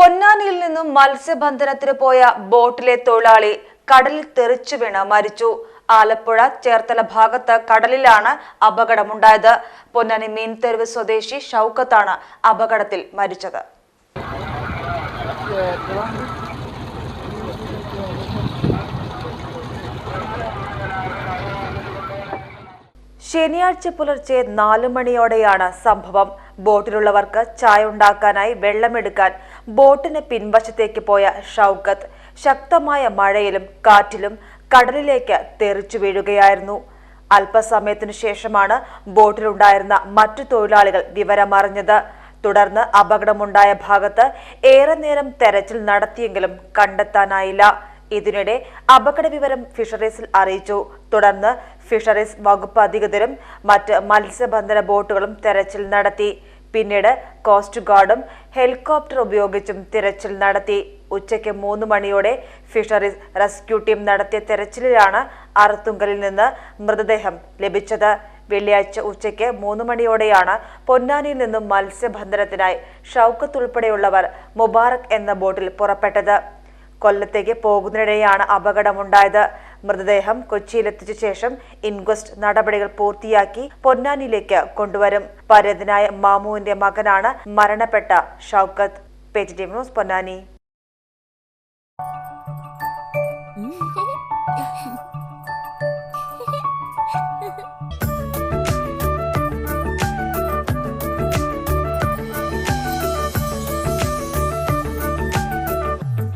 പൊന്നാനിയിൽ നിന്നും മത്സ്യബന്ധനത്തിന് പോയ ബോട്ടിലെ തൊഴിലാളി കടലിൽ തെറിച്ചു വീണ് മരിച്ചു. ആലപ്പുഴ ചേർത്തല ഭാഗത്ത് കടലിലാണ് അപകടമുണ്ടായത്. പൊന്നാനി മീൻതെരുവ് സ്വദേശി ഷൗക്കത്താണ് അപകടത്തിൽ മരിച്ചത്. ശനിയാഴ്ച പുലർച്ചെ നാലു മണിയോടെയാണ് സംഭവം. ബോട്ടിലുള്ളവർക്ക് ചായ ഉണ്ടാക്കാനായി വെള്ളമെടുക്കാൻ ബോട്ടിന് പിൻവശത്തേക്ക് പോയ ഷൗക്കത്ത്. ശക്തമായ മഴയിലും കാറ്റിലും കടലിലേക്ക് തെറിച്ചു വീഴുകയായിരുന്നു. അല്പസമയത്തിനു ശേഷമാണ് ബോട്ടിലുണ്ടായിരുന്ന മറ്റു തൊഴിലാളികൾ വിവരമറിഞ്ഞത്. തുടർന്ന് അപകടമുണ്ടായ ഭാഗത്ത് ഏറെ നേരം തെരച്ചിൽ നടത്തിയെങ്കിലും കണ്ടെത്താനായില്ല. ഇതിനിടെ അപകട വിവരം ഫിഷറീസിൽ അറിയിച്ചു. തുടർന്ന് ഫിഷറീസ് വകുപ്പ് അധികൃതരും മറ്റ് മത്സ്യബന്ധന ബോട്ടുകളും തെരച്ചിൽ നടത്തി. പിന്നീട് കോസ്റ്റ് ഗാർഡും ഹെലികോപ്റ്റർ ഉപയോഗിച്ചും തിരച്ചിൽ നടത്തി. ഉച്ചയ്ക്ക് മൂന്ന് മണിയോടെ ഫിഷറീസ് റെസ്ക്യൂ ടീം നടത്തിയ തെരച്ചിലിലാണ് അറുത്തുങ്കലിൽ നിന്ന് മൃതദേഹം ലഭിച്ചത്. വെള്ളിയാഴ്ച ഉച്ചയ്ക്ക് മൂന്ന് മണിയോടെയാണ് പൊന്നാനിയിൽ നിന്നും മത്സ്യബന്ധനത്തിനായി ഷൗക്കത്ത് ഉൾപ്പെടെയുള്ളവർ മുബാറക് എന്ന ബോട്ടിൽ പുറപ്പെട്ടത്. കൊല്ലത്തേക്ക് പോകുന്നതിനിടെയാണ് അപകടമുണ്ടായത്. മൃതദേഹം കൊച്ചിയിലെത്തിച്ച ശേഷം ഇൻക്വസ്റ്റ് നടപടികൾ പൂർത്തിയാക്കി പൊന്നാനിയിലേക്ക് കൊണ്ടുവരും. പരേതനായ മാമുവിന്റെ മകനാണ് മരണപ്പെട്ട ഷൗക്കത്ത്. T news Ponnani.